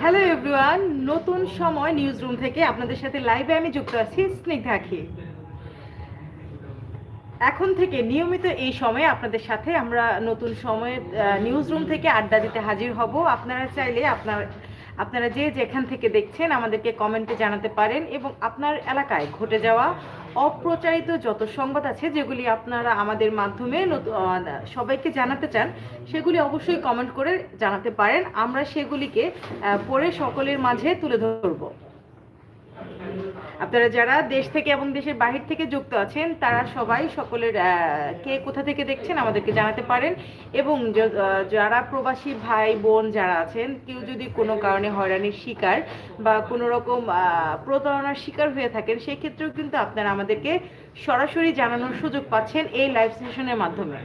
Hello everyone নতুন সময় news room থেকে আপনাদের সাথে লাইভে আমি যুক্ত আছি স্নিগ্ধা আখি। এখন থেকে নিয়মিত এই সময়ে আপনাদের সাথে আমরা নতুন সময়ে নিউজ রুম থেকে আড্ডা দিতে হাজির হব। আপনারা চাইলে আপনার, আপনারা যে যেখান থেকে দেখছেন আমাদেরকে কমেন্টে জানাতে পারেন এবং আপনার এলাকায় ঘটে যাওয়া অপ্রচারিত যত সংবাদ আছে, যেগুলি আপনারা আমাদের মাধ্যমে সবাইকে জানাতে চান, সেগুলি অবশ্যই কমেন্ট করে জানাতে পারেন। আমরা সেগুলিকে পরে সকলের মাঝে তুলে ধরবো। আপনারা যারা দেশ থেকে এবং দেশের বাহির থেকে যুক্ত আছেন, তারা সবাই সকলের কে কোথা থেকে দেখছেন আমাদেরকে জানাতে পারেন। এবং যারা প্রবাসী ভাই বোন যারা আছেন, কেউ যদি কোনো কারণে হয়রানির শিকার বা কোনো রকম প্রতারণার শিকার হয়ে থাকেন, সেক্ষেত্রেও কিন্তু আপনারা আমাদেরকে সরাসরি জানানোর সুযোগ পাচ্ছেন এই লাইভ সেশনের মাধ্যমে।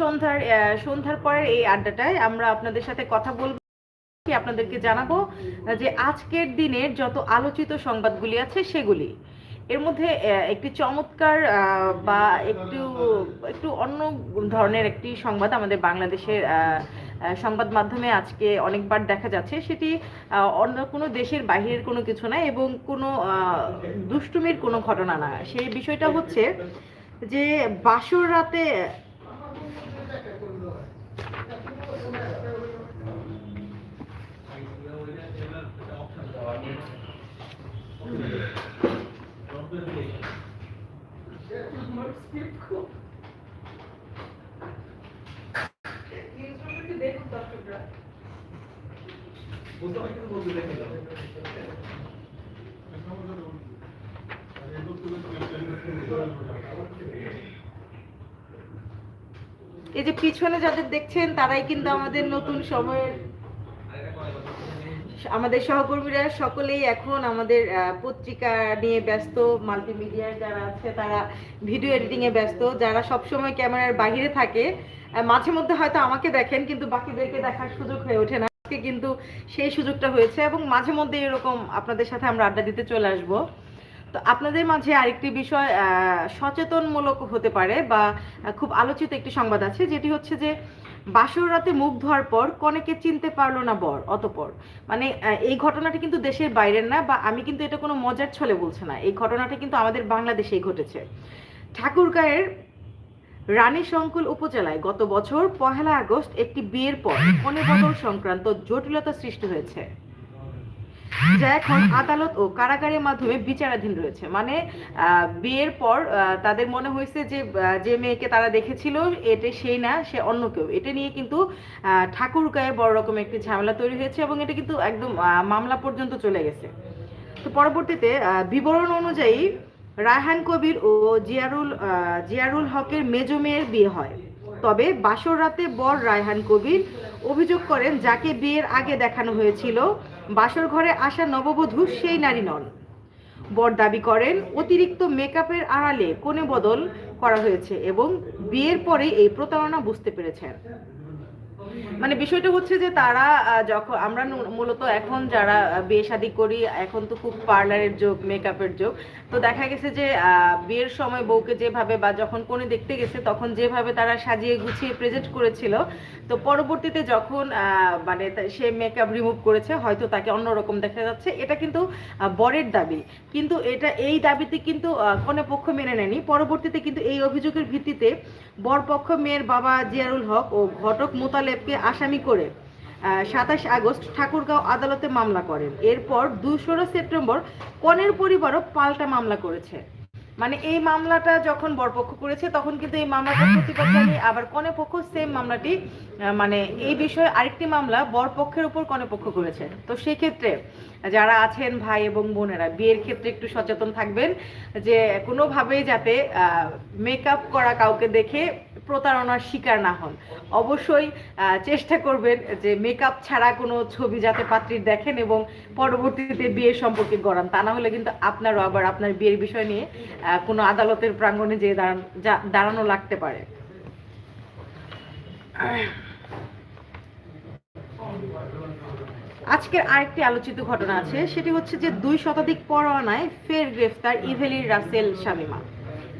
সন্ধ্যার সন্ধ্যার পরের এই আড্ডাটায় আমরা আপনাদের সাথে কথা বলব আপনাদেরকে জানাব, যে আজকের দিনের যত আলোচিত সংবাদগুলি আছে সেগুলি। এর মধ্যে একটি চমৎকার বা একটু একটু অন্য ধরনের একটি সংবাদ আমাদের বাংলাদেশের সংবাদ মাধ্যমে আজকে অনেকবার দেখা যাচ্ছে। সেটি অন্য কোনো দেশের বাহিরের কোনো কিছু না এবং কোনো দুষ্টুমির কোনো ঘটনা না। সেই বিষয়টা হচ্ছে যে বাসর রাতে এই যে পিছনে যাদের দেখছেন, তারাই কিন্তু আমাদের নতুন সময়ের আমাদের সহকর্মীরা সকলেই এখন আমাদের পত্রিকা নিয়ে ব্যস্ত মাল্টিমিডিয়ার যারা আছে, তারা ভিডিও এডিটিং এ ব্যস্ত, যারা সবসময় ক্যামেরার বাইরে থাকে মাঝে মধ্যে হয়তো আমাকে দেখেন, কিন্তু বাকিদেরকে দেখার সুযোগ হয়ে ওঠে না। আজকে কিন্তু সেই সুযোগটা হয়েছে এবং মাঝে মধ্যে এরকম আপনাদের সাথে আমরা আড্ডা দিতে চলে আসব। তো আপনাদের মাঝে আরেকটি বিষয় সচেতনমূলক হতে পারে বা খুব আলোচিত একটি সংবাদ আছে, যেটি হচ্ছে যে, বাসর রাতে মুখ ধোয়ার পর কনেকে চিনতে পারল না বর, অতপর। মানে এই ঘটনাটি কিন্তু দেশের বাইরের না, বা আমি কিন্তু এটা কোনো মজার ছলে বলছি না। এই ঘটনাটা কিন্তু আমাদের বাংলাদেশেই ঘটেছে। ঠাকুরগাঁয়ের রানী সংকুল উপজেলায় গত বছর পহেলা আগস্ট একটি বিয়ের পর কনে বদল সংক্রান্ত জটিলতা সৃষ্টি হয়েছে, যা এখন আদালত ও কারাগারের মাধ্যমে বিচারাধীন রয়েছে। মানে বিয়ের পর তাদের মনে হয়েছে যে যে মেয়েকে তারা দেখেছিল এটা সেই না, সে অন্য কেউ। এটা নিয়ে কিন্তু ঠাকুর গায়ে বড় রকম একটি ঝামেলা তৈরি হয়েছে এবং এটা কিন্তু একদম মামলা পর্যন্ত চলে গেছে। তো পরবর্তীতে বিবরণ অনুযায়ী রায়হান কবির ও জিয়ারুল জিয়ারুল হকের মেজ মেয়ের বিয়ে হয়। তবে বাসর রাতে বর রায়হান কবির অভিযোগ করেন, যাকে বিয়ের আগে দেখানো হয়েছিল, বাসর ঘরে আসা নববধূ সেই নারী নন। বর দাবি করেন, অতিরিক্ত মেকআপের আড়ালে কোণে বদল করা হয়েছে এবং বিয়ের পরে এই প্রতারণা বুঝতে পেরেছেন। মানে বিষয়টা হচ্ছে যে তারা যখন আমরা মূলত এখন যারা বিয়ে শাদী করি, এখন তো খুব পার্লারের যোগ, মেকআপের যোগ, তো দেখা গেছে যে বিয়ের সময় বউকে যেভাবে বা যখন কোনে দেখতে গেছে, তখন যেভাবে তারা সাজিয়ে গুছিয়ে প্রেজেন্ট করেছিল, তো পরবর্তীতে যখন মানে সে মেকআপ রিমুভ করেছে, হয়তো তাকে অন্যরকম দেখা যাচ্ছে, এটা কিন্তু বরের দাবি। কিন্তু এটা, এই দাবিতে কিন্তু কোনো পক্ষ মেনে নেয়নি। পরবর্তীতে কিন্তু এই অভিযোগের ভিত্তিতে বরপক্ষ মেয়ের বাবা জিয়ারুল হক ও ঘটক মোতালেবকে আসামি করে সাতাশ আগস্ট ঠাকুরগাঁও আদালতে মামলা করেন। এরপর দুশোরো সেপ্টেম্বর কনের পরিবারও পাল্টা মামলা করেছে। মানে এই মামলাটা যখন বরপক্ষ করেছে, তখন কিন্তু এই মামলাটা জানিয়ে আবার কনে পক্ষ সেম মামলাটি মানে এই বিষয়ে আরেকটি মামলা বরপক্ষের উপর কনে পক্ষ করেছে। তো সেই ক্ষেত্রে যারা আছেন ভাই এবং বোনেরা, বিয়ের ক্ষেত্রে একটু সচেতন থাকবেন যে কোনোভাবেই যাতে মেকআপ করা কাউকে দেখে প্রতারণার শিকার না হন। অবশ্যই চেষ্টা করবেন যে মেকআপ ছাড়া কোনো ছবি যাতে পাত্রীর দেখেন এবং পরবর্তীতে বিয়ের সম্পর্কে গড়ান। তা না হলে কিন্তু আপনারও আবার আপনার বিয়ের বিষয় নিয়ে কোনো আদালতের প্রাঙ্গণে যে দাঁড়ান দাঁড়ানো লাগতে পারে। আজকের আরেকটি আলোচিত ঘটনা আছে, সেটি হচ্ছে যে দুই শতাধিক পরোয়ানায় ফের গ্রেফতার ইভেলি রাসেল শামিমা।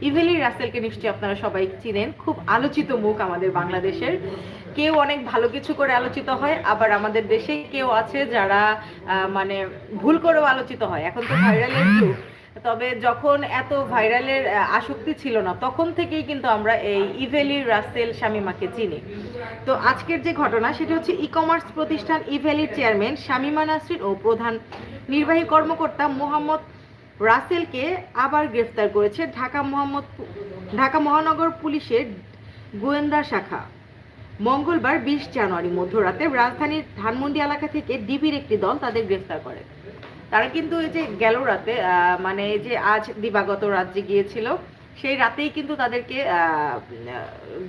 ইভেলি রাসেলকে নিশ্চয়ই আপনারা সবাই চিনেন, খুব আলোচিত মুখ আমাদের বাংলাদেশের। কেউ অনেক ভালো কিছু করে আলোচিত হয়, আবার আমাদের দেশে কেউ আছে যারা মানে ভুল করেও আলোচিত হয়। এখন তো ভাইরালের যুগ তবে যখন এত ভাইরালের আসক্তি ছিল না, তখন থেকেই কিন্তু আমরা এই ইভেলি রাসেল শামিমাকে চিনি। তো আজকের যে ঘটনা, সেটি হচ্ছে ই কমার্স প্রতিষ্ঠান ইভ্যালির চেয়ারম্যান শামিমা নাসরিন ও প্রধান নির্বাহী কর্মকর্তা মোহাম্মদ রাসেলকে আবার গ্রেফতার করেছে ঢাকা মোহাম্মদ, ঢাকা মহানগর পুলিশের গোয়েন্দা শাখা। মঙ্গলবার বিশ জানুয়ারি মধ্যরাতে রাজধানীর ধানমন্ডি এলাকা থেকে ডিবির একটি দল তাদের গ্রেফতার করে। তারা কিন্তু এই যে গেল রাতে মানে এই যে আজ দিবাগত রাজ্যে গিয়েছিল, সেই রাতেই কিন্তু তাদেরকে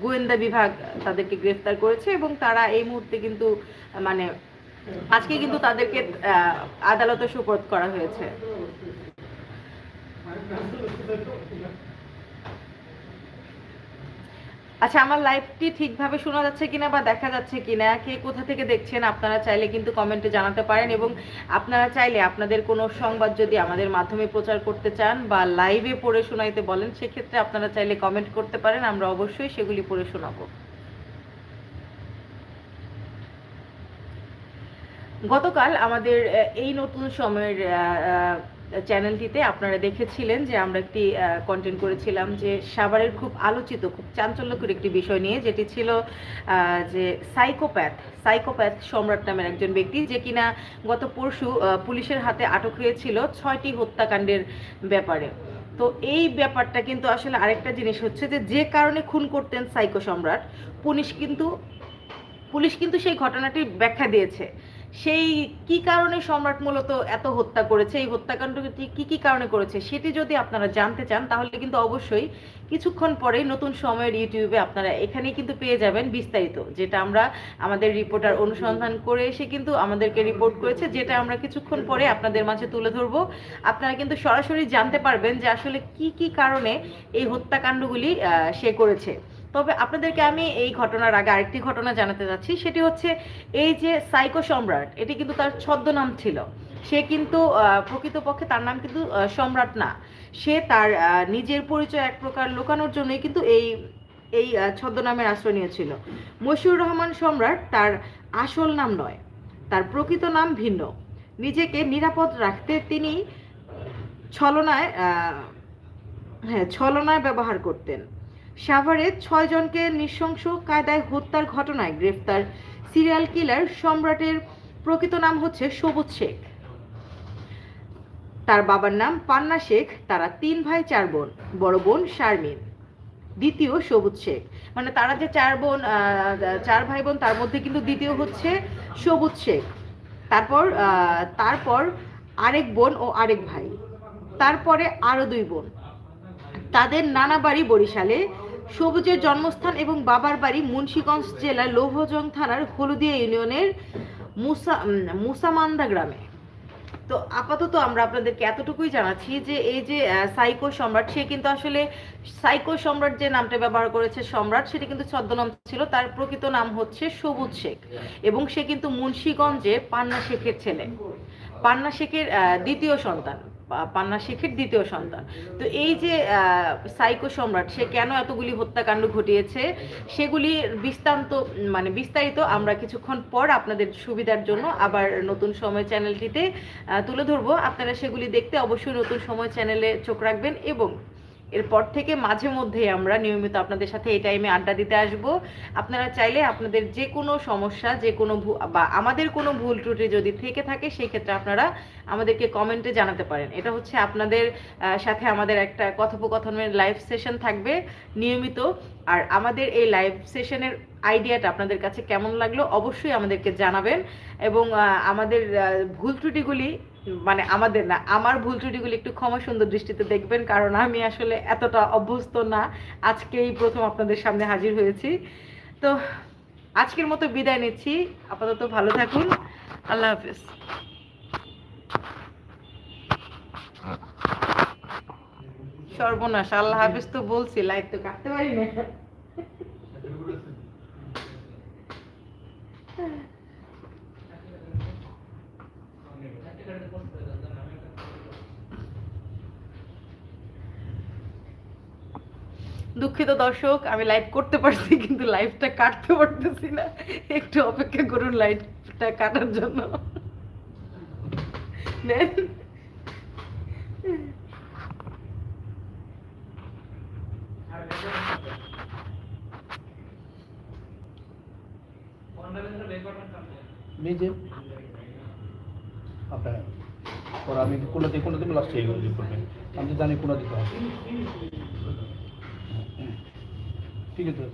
গোয়েন্দা বিভাগ তাদেরকে গ্রেফতার করেছে এবং তারা এই মুহূর্তে কিন্তু মানে আজকে কিন্তু তাদেরকে আদালতে সুপোর্ট করা হয়েছে। আচ্ছা আমার লাইভটি ঠিকভাবে শোনা যাচ্ছে কিনা বা দেখা যাচ্ছে কিনা, কে কোথা থেকে দেখছেন আপনারা চাইলে কিন্তু কমেন্টে জানাতে পারেন এবং আপনারা চাইলে আপনাদের কোনো সংবাদ যদি আমাদের মাধ্যমে প্রচার করতে চান বা লাইভে পড়ে শোনাইতে বলেন, সেক্ষেত্রে আপনারা চাইলে কমেন্ট করতে পারেন, আমরা অবশ্যই সেগুলি পড়ে শোনাবো। গতকাল আমাদের এই নতুন সময়ের চ্যানেলটিতে আপনারা দেখেছিলেন যে আমরা একটি কন্টেন্ট করেছিলাম যে সাভারের খুব আলোচিত, খুব চাঞ্চল্যকর একটি বিষয় নিয়ে, যেটি ছিল যে সাইকোপ্যাথ সাইকোপ্যাথ সম্রাট নামের একজন ব্যক্তি যে কিনা গত পরশু পুলিশের হাতে আটক হয়েছিল ছয়টি হত্যাকাণ্ডের ব্যাপারে। তো এই ব্যাপারটা কিন্তু আসলে আরেকটা জিনিস হচ্ছে যে যে কারণে খুন করতেন সাইকো সম্রাট, পুলিশ কিন্তু পুলিশ কিন্তু সেই ঘটনাটির ব্যাখ্যা দিয়েছে। সেই কি কারণে সম্রাট মূলত এত হত্যা করেছে? এই হত্যাকাণ্ডটি কি কি কারণে করেছে? সেটি যদি আপনারা জানতে চান, তাহলে কিন্তু অবশ্যই কিছুক্ষণ পরেই নতুন সময়ের ইউটিউবে আপনারা এখানেই কিন্তু পেয়ে যাবেন বিস্তারিত, যেটা আমরা আমাদের রিপোর্টার অনুসন্ধান করে এসে কিন্তু আমাদেরকে রিপোর্ট করেছে, যেটা আমরা কিছুক্ষণ পরে আপনাদের মাঝে তুলে ধরবো। আপনারা কিন্তু সরাসরি জানতে পারবেন যে আসলে কি কি কারণে এই হত্যাকাণ্ডগুলি সে করেছে। তবে আপনাদেরকে আমি এই ঘটনার আগে আরেকটি ঘটনা জানাতে যাচ্ছি। সেটি হচ্ছে এই যে সাইকো সম্রাট, এটি কিন্তু তার ছদ্মনাম ছিল। সে কিন্তু প্রকৃতপক্ষে তার নাম কিন্তু সম্রাট না। সে তার নিজের পরিচয় এক প্রকার লুকানোর জন্যই কিন্তু এই এই ছদ্মনামের আশ্রয় নিয়েছিল। মশিউর রহমান সম্রাট তার আসল নাম নয়, তার প্রকৃত নাম ভিন্ন। নিজেকে নিরাপদ রাখতে তিনি ছলনায় হ্যাঁ ছলনায় ব্যবহার করতেন। সাভারে ছয় জনকে নৃশংস কায়দায় হত্যার ঘটনায় গ্রেফতার সিরিয়াল কিলার সম্রাটের প্রকৃত নাম হচ্ছে সবুজ শেখ। তার বাবার নাম পান্না শেখ, তারা তিন ভাই, চার বোন, বড় বোন শারমিন, দ্বিতীয় সবুজ শেখ। মানে তারা যে চার বোন চার ভাই বোন, তার মধ্যে কিন্তু দ্বিতীয় হচ্ছে সবুজ শেখ। তারপর তারপর আরেক বোন ও আরেক ভাই। তারপরে আরও দুই বোন। তাদের নানা বাড়ি বরিশালে সবুজের জন্মস্থান এবং বাবার বাড়ি মুন্সীগঞ্জ জেলার লৌহজং থানার হলুদিয়া ইউনিয়নের মুসা মুসামান্দা গ্রামে। তো আপাতত আমরা আপনাদেরকে এতটুকুই জানাচ্ছি যে এই যে সাইকো সম্রাট, সে কিন্তু আসলে সাইকো সম্রাট যে নামটা ব্যবহার করেছে সম্রাট, সেটি কিন্তু ছদ্মনাম ছিল, তার প্রকৃত নাম হচ্ছে সবুজ শেখ এবং সে কিন্তু মুন্সিগঞ্জে পান্না শেখের ছেলে। পান্না শেখের দ্বিতীয় সন্তান। পান্না শেখের দ্বিতীয় সন্তান। তো এই যে সাইকো সম্রাট, সে কেন এতগুলি হত্যাকাণ্ড ঘটিয়েছে সেগুলি বিস্তান্ত মানে বিস্তারিত আমরা কিছুক্ষণ পর আপনাদের সুবিধার জন্য আবার নতুন সময় চ্যানেলটিতে তুলে ধরবো। আপনারা সেগুলি দেখতে অবশ্যই নতুন সময় চ্যানেলে চোখ রাখবেন এবং এরপর থেকে মাঝে মধ্যেই আমরা নিয়মিত আপনাদের সাথে এই টাইমে আড্ডা দিতে আসব। আপনারা চাইলে আপনাদের যে কোনো সমস্যা, যে কোনো বা আমাদের কোনো ভুল ত্রুটি যদি থেকে থাকে সেই ক্ষেত্রে আপনারা আমাদেরকে কমেন্টে জানাতে পারেন। এটা হচ্ছে আপনাদের সাথে আমাদের একটা কথোপকথনের লাইভ সেশন থাকবে নিয়মিত। আর আমাদের এই লাইভ সেশনের আইডিয়াটা আপনাদের কাছে কেমন লাগল অবশ্যই আমাদেরকে জানাবেন। এবং আমাদের ভুল ত্রুটিগুলি মানে আমাদের না, আমার ভুল ত্রুটিগুলি একটু ক্ষমা সুন্দর দৃষ্টিতে দেখবেন, কারণ আমি আসলে এতটা অভ্যস্ত না। আজকেই প্রথম আপনাদের সামনে হাজির হয়েছি। তো আজকের মতো বিদায় নিচ্ছি। আপাতত ভালো থাকুন। আল্লাহ হাফেজ। সর্বনাশ, আল্লাহ হাফেজ তো বলছি, লাইট তো কাটতে পারি না দুঃখিত দর্শক, আমি লাইভ করতে পারছি, কিন্তু লাইভটা কাটতে পারতেছি না। একটু অপেক্ষা করুন লাইভটা কাটার জন্য। আমি কোনো দিকে কোনো দিকে লাস্টে আমি জানি কোনো দিকে ঠিক আছে